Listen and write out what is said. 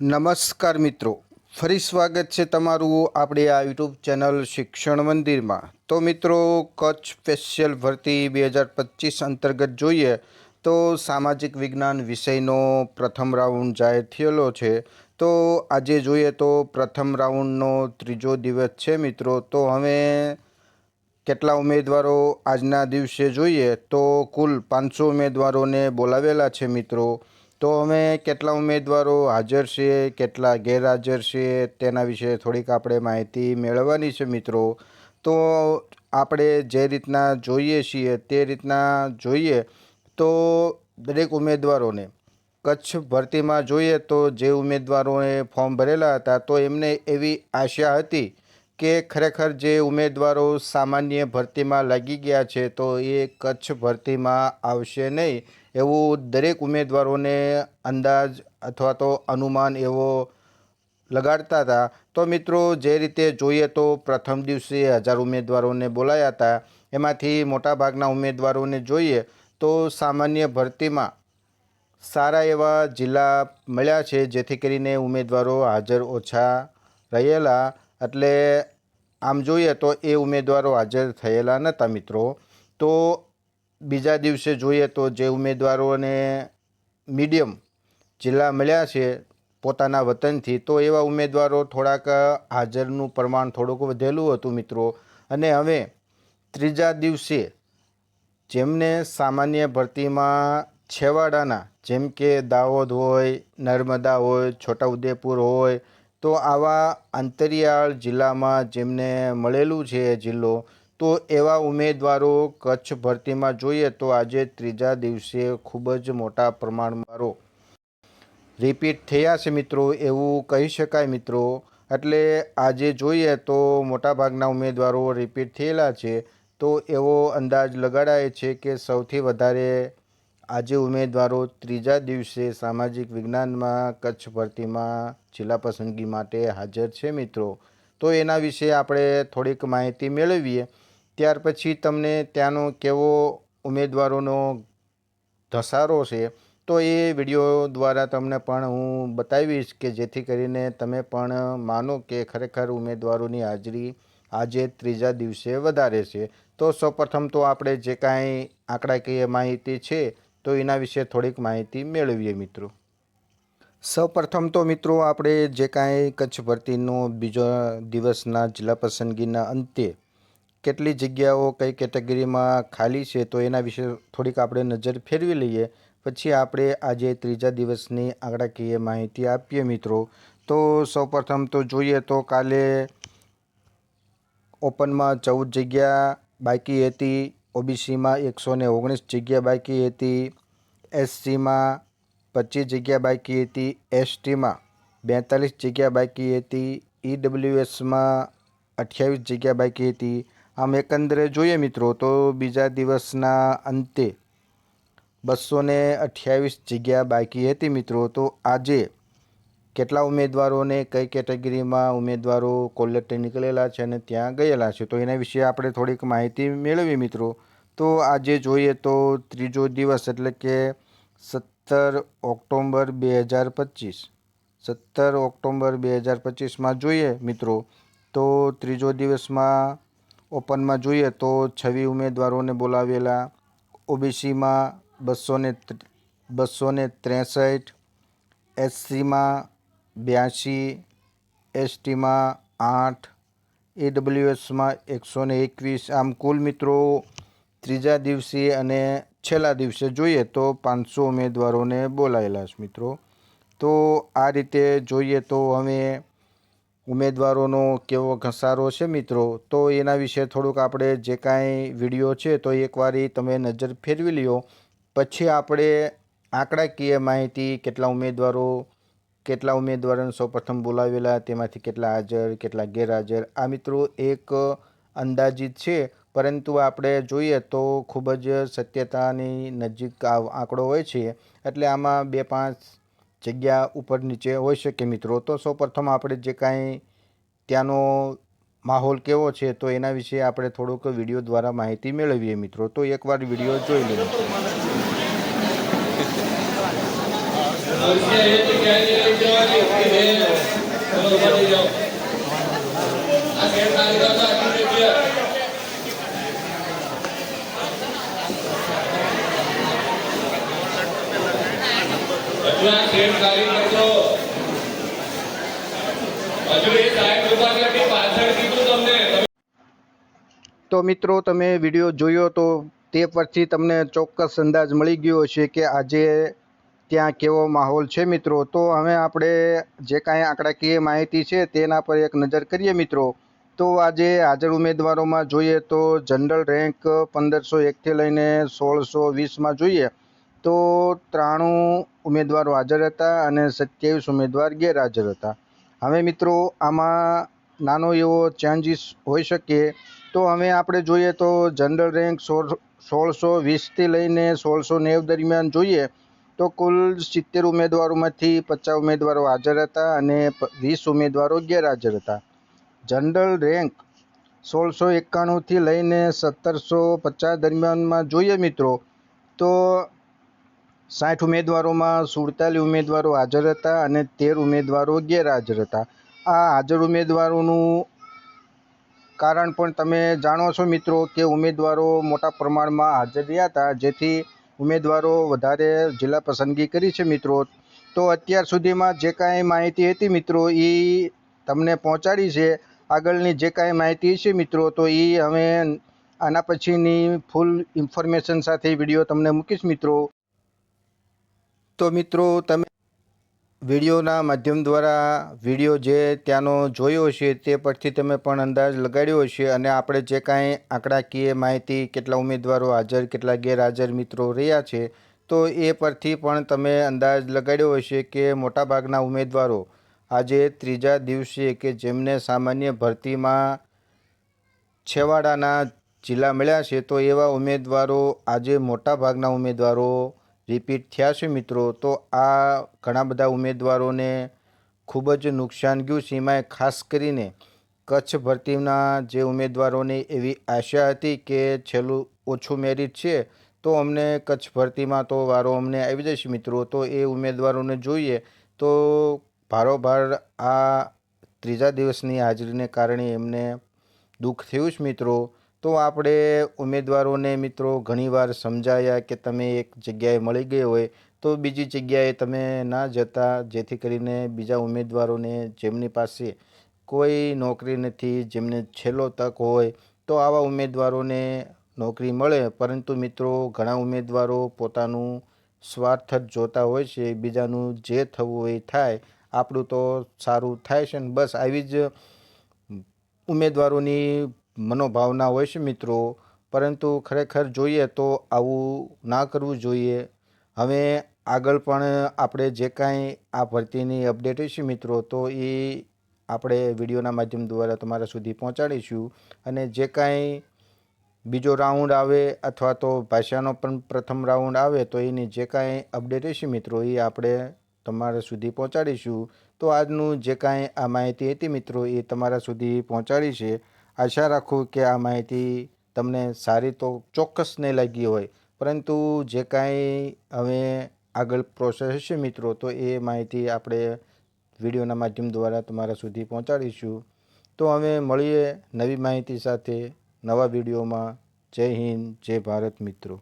નમસ્કાર મિત્રો. ફરી સ્વાગત છે તમારું આપણી આ યુટ્યુબ ચેનલ શિક્ષણ મંદિરમાં. તો મિત્રો, કચ્છ સ્પેશિયલ ભરતી બે હજાર પચીસ અંતર્ગત જોઈએ તો સામાજિક વિજ્ઞાન વિષયનો પ્રથમ રાઉન્ડ જાહેર થયેલો છે. તો આજે જોઈએ તો પ્રથમ રાઉન્ડનો ત્રીજો દિવસ છે મિત્રો. તો હવે કેટલા ઉમેદવારો આજના દિવસે જોઈએ તો કુલ પાંચસો ઉમેદવારોને બોલાવેલા છે મિત્રો. તો અમે કેટલા ઉમેદવારો હાજર છે, કેટલા ગેરહાજર છે, તેના વિશે થોડીક આપણે માહિતી મેળવવાની છે મિત્રો. તો આપણે જે રીતના જોઈએ છીએ તે રીતના જોઈએ તો દરેક ઉમેદવારોને કચ્છ ભરતીમાં જોઈએ તો જે ઉમેદવારોએ ફોર્મ ભરેલા હતા તો એમને એવી આશા હતી કે ખરેખર જે ઉમેદવારો સામાન્ય ભરતીમાં લાગી ગયા છે તો એ કચ્છ ભરતીમાં આવશે નહીં. એવું દરેક ઉમેદવારોને અંદાજ અથવા તો અનુમાન એવો લગાડતા હતા. તો મિત્રો, જે રીતે જોઈએ તો પ્રથમ દિવસે હજાર ઉમેદવારોને બોલાયા હતા. એમાંથી મોટાભાગના ઉમેદવારોને જોઈએ તો સામાન્ય ભરતીમાં સારા એવા જિલ્લા મળ્યા છે, જેથી કરીને ઉમેદવારો હાજર ઓછા રહેલા. એટલે આમ જોઈએ તો એ ઉમેદવારો હાજર થયેલા નહોતા મિત્રો. તો બીજા દિવસે જોઈએ તો જે ઉમેદવારોને મીડિયમ જિલ્લા મળ્યા છે પોતાના વતનથી, તો એવા ઉમેદવારો થોડાક હાજરનું પ્રમાણ થોડુંક વધેલું હતું મિત્રો. અને હવે ત્રીજા દિવસે જેમને સામાન્ય ભરતીમાં છેવાડાના, જેમ કે દાહોદ હોય, નર્મદા હોય, છોટાઉદેપુર હોય, તો આવા અંતરિયાળ જિલ્લામાં જેમને મળેલું છે જિલ્લો તો એવા ઉમેદવારો કચ્છ ભરતીમાં જોઈએ તો આજે ત્રીજા દિવસે ખૂબ જ મોટા પ્રમાણમાં રિપીટ થયા છે મિત્રો, એવું કહી શકાય મિત્રો. એટલે આજે જોઈએ તો મોટાભાગના ઉમેદવારો રિપીટ થયેલા છે. તો એવો અંદાજ લગાડાય છે કે સૌથી વધારે આજે ઉમેદવારો ત્રીજા દિવસે સામાજિક વિજ્ઞાનમાં કચ્છ ભરતીમાં જિલ્લા પસંદગી માટે હાજર છે મિત્રો. તો એના વિશે આપણે થોડીક માહિતી મેળવીએ. ત્યાર પછી તમને ત્યાંનો કેવો ઉમેદવારોનો ધસારો છે, તો એ વીડિયો દ્વારા તમને પણ હું બતાવીશ કે જેથી કરીને તમે પણ માનો કે ખરેખર ઉમેદવારોની હાજરી આજે ત્રીજા દિવસે વધારે છે. તો સૌપ્રથમ તો આપણે જે કાંઈ આંકડાકીય માહિતી છે, તો એના વિશે થોડીક માહિતી મેળવીએ મિત્રો. સૌપ્રથમ તો મિત્રો આપણે જે કાંઈ કચ્છ ભરતીનો બીજો દિવસના જિલ્લા પસંદગીના અંતે કેટલી જગ્યાઓ કઈ કેટેગરીમાં ખાલી છે તો એના વિશે થોડીક આપણે નજર ફેરવી લઈએ. પછી આપણે આજે ત્રીજા દિવસની આંકડાકીય માહિતી આપીએ મિત્રો. તો સૌપ્રથમ તો જોઈએ તો કાલે ઓપનમાં ચૌદ જગ્યા બાકી હતી. ઓબીસીમાં એકસો ને ઓગણીસ જગ્યા બાકી હતી. એસસીમાં પચીસ જગ્યા બાકી હતી. એસટીમાં બેતાલીસ જગ્યા બાકી હતી. ઈડબ્લ્યુએસમાં અઠ્યાવીસ જગ્યા બાકી હતી. આમ એકંદરે જોઈએ મિત્રો તો બીજા દિવસના અંતે બસો ને અઠ્યાવીસ જગ્યા બાકી હતી મિત્રો તો આજે કેટલા ઉમેદવારોને કઈ કેટેગરીમાં ઉમેદવારો કોલેક્ટર નીકળેલા છે અને ત્યાં ગયેલા છે? તો એના વિશે આપણે થોડીક માહિતી મેળવી મિત્રો. તો આજે જોઈએ તો ત્રીજો દિવસ એટલે કે સત્તર ઓક્ટોબર બે હજાર પચીસ. સત્તર ઓક્ટોબર બે હજાર પચીસમાં જોઈએ મિત્રો તો ત્રીજો દિવસમાં ઓપનમાં જોઈએ તો છવી ઉમેદવારોને બોલાવેલા ઓબીસીમાં બસો ને બસો ને ત્રેસઠ, એસસીમાં બ્યાસી, એસટીમાં આઠ, એડબ્લ્યુએસમાં એકસો ને એકવીસ. આમ કુલ મિત્રો ત્રીજા દિવસે અને છેલ્લા દિવસે જોઈએ તો પાંચસો ઉમેદવારોને બોલાયેલા છે મિત્રો. તો આ રીતે જોઈએ તો હવે ઉમેદવારોનો કેવો ઘસારો છે મિત્રો? તો એના વિશે થોડુંક આપણે જે કાંઈ વીડિયો છે તો એકવાર તમે નજર ફેરવી લ્યો. પછી આપણે આંકડાકીય માહિતી, કેટલા ઉમેદવારો, કેટલા ઉમેદવારોને સૌપ્રથમ બોલાવેલા, તેમાંથી કેટલા હાજર, કેટલા ગેરહાજર, આ મિત્રો એક અંદાજિત છે. પરંતુ આપણે જોઈએ તો ખૂબ જ સત્યતાની નજીક આંકડો હોય છે. એટલે આમાં બે પાંચ જગ્યા ઉપર નીચે હોઈ શકે. મિત્રો, તો સૌપ્રથમ આપણે જે કાંઈ ત્યાંનો માહોલ કેવો છે, તો એના વિશે આપણે થોડુંક વીડિયો દ્વારા માહિતી મેળવીએ મિત્રો. તો એકવાર વીડિયો જોઈ લઈએ. આ ગેટ ખાલી હજુ એ સાહેબ કૃપા કરી પાછળ કીધું તમને. તો મિત્રો, તમે વીડિયો જોયો તો તે પરથી તમને ચોક્કસ અંદાજ મળી ગયો છે કે આજે ત્યાં કેવો માહોલ છે મિત્રો. તો હવે આપણે જે કાંઈ આંકડાકીય માહિતી છે તેના પર એક નજર કરીએ મિત્રો. તો આજે હાજર ઉમેદવારોમાં જોઈએ તો જનરલ રેન્ક પંદરસો એકથી લઈને સોળસો વીસમાં જોઈએ. તો ત્રાણું ઉમેદવારો હાજર હતા અને સત્યાવીસ ઉમેદવાર ગેરહાજર હતા. હવે મિત્રો, આમાં નાનો એવો ચેન્જીસ હોઈ શકે તો હવે આપણે જોઈએ તો જનરલ રેન્ક સોળ સોળસો વીસથી લઈને સોળસો નેવ દરમિયાન જોઈએ તો કુલ સિત્તેર ઉમેદવારોમાંથી પચાસ ઉમેદવારો હાજર હતા અને વીસ ઉમેદવારો ગેરહાજર હતા. જનરલ રેન્ક સોળસો એકાણુંથી લઈને સત્તરસો પચાસ દરમિયાનમાં જોઈએ મિત્રો તો સાઠ ઉમેદવારોમાં સુડતાલીસ ઉમેદવારો હાજર હતા અને તેર ઉમેદવારો ગેરહાજર હતા. આ હાજર ઉમેદવારોનું કારણ પણ તમે જાણો છો મિત્રો કે ઉમેદવારો મોટા પ્રમાણમાં હાજર રહ્યા હતા, જેથી ઉમેદવારો વધારે જિલ્લા પસંદગી કરી છે મિત્રો. તો અત્યાર સુધીમાં જે કાંઈ માહિતી હતી મિત્રો એ તમને પહોંચાડી છે. આગળની જે કાંઈ માહિતી છે મિત્રો, તો એ હવે આના પછીની ફૂલ ઇન્ફોર્મેશન સાથે વીડિયો તમને મૂકીશ મિત્રો. તો મિત્રો, તમે વિડીયોના માધ્યમ દ્વારા વીડિયો જે ત્યાંનો જોયો છે તે પરથી તમે પણ અંદાજ લગાડ્યો છે અને આપણે જે કાંઈ આંકડાકીય માહિતી, કેટલા ઉમેદવારો હાજર, કેટલા ગેરહાજર મિત્રો રહ્યા છે, તો એ પરથી પણ તમે અંદાજ લગાડ્યો હશે કે મોટાભાગના ઉમેદવારો આજે ત્રીજા દિવસે કે જેમને સામાન્ય ભરતીમાં છેવાડાના જિલ્લા મળ્યા છે, તો એવા ઉમેદવારો, આજે મોટાભાગના ઉમેદવારો રિપીટ થયા છે મિત્રો. તો આ ઘણા બધા ઉમેદવારોને ખૂબ જ નુકસાન ગયું. એમાંય ખાસ કરીને કચ્છ ભરતીના જે ઉમેદવારોને એવી આશા હતી કે છેલ્લું ઓછું મેરિટ છે, તો અમને કચ્છ ભરતીમાં તો વારો અમને આવી જશે મિત્રો. તો એ ઉમેદવારોને જોઈએ તો ભારોભાર આ ત્રીજા દિવસની હાજરીને કારણે એમને દુઃખ થયું છે મિત્રો. તો આપણે ઉમેદવારોને મિત્રો ઘણીવાર સમજાયા કે તમે એક જગ્યાએ મળી ગઈ હોય, તો બીજી જગ્યાએ તમે ના જતા, જેથી કરીને બીજા ઉમેદવારોને જેમની પાસે કોઈ નોકરી નથી, જેમને છેલ્લો તક હોય, તો આવા ઉમેદવારોને નોકરી મળે. પરંતુ મિત્રો, ઘણા ઉમેદવારો પોતાનું સ્વાર્થ જ જોતા હોય છે, બીજાનું જે થવું હોય થાય. આપણું તો સારું થાય છે ને બસ. આવી જ ઉમેદવારોની મનોભાવના હોય છે મિત્રો, પરંતુ ખરેખર જોઈએ તો આવું ના કરવું જોઈએ. હવે આગળ પણ આપણે જે કાંઈ આ ભરતીની અપડેટ હશે મિત્રો, તો એ આપણે વિડીયોના માધ્યમ દ્વારા તમારા સુધી પહોંચાડીશું. અને જે કાંઈ બીજો રાઉન્ડ આવે અથવા તો ભાષાનો પણ પ્રથમ રાઉન્ડ આવે, તો એની જે કાંઈ અપડેટ હશે મિત્રો, એ આપણે તમારા સુધી પહોંચાડીશું. તો આજનું જે કાંઈ આ માહિતી હતી મિત્રો, એ તમારા સુધી પહોંચાડી છે. આશા રાખું કે આ માહિતી તમને સારી તો ચોક્કસ નહીં લાગી હોય. પરંતુ જે કાંઈ હવે આગળ પ્રોસેસ હશે મિત્રો, તો એ માહિતી આપણે વિડીયોના માધ્યમ દ્વારા તમારા સુધી પહોંચાડીશું. તો હવે મળીએ નવી માહિતી સાથે નવા વિડીયોમાં. જય હિન્દ, જય ભારત મિત્રો.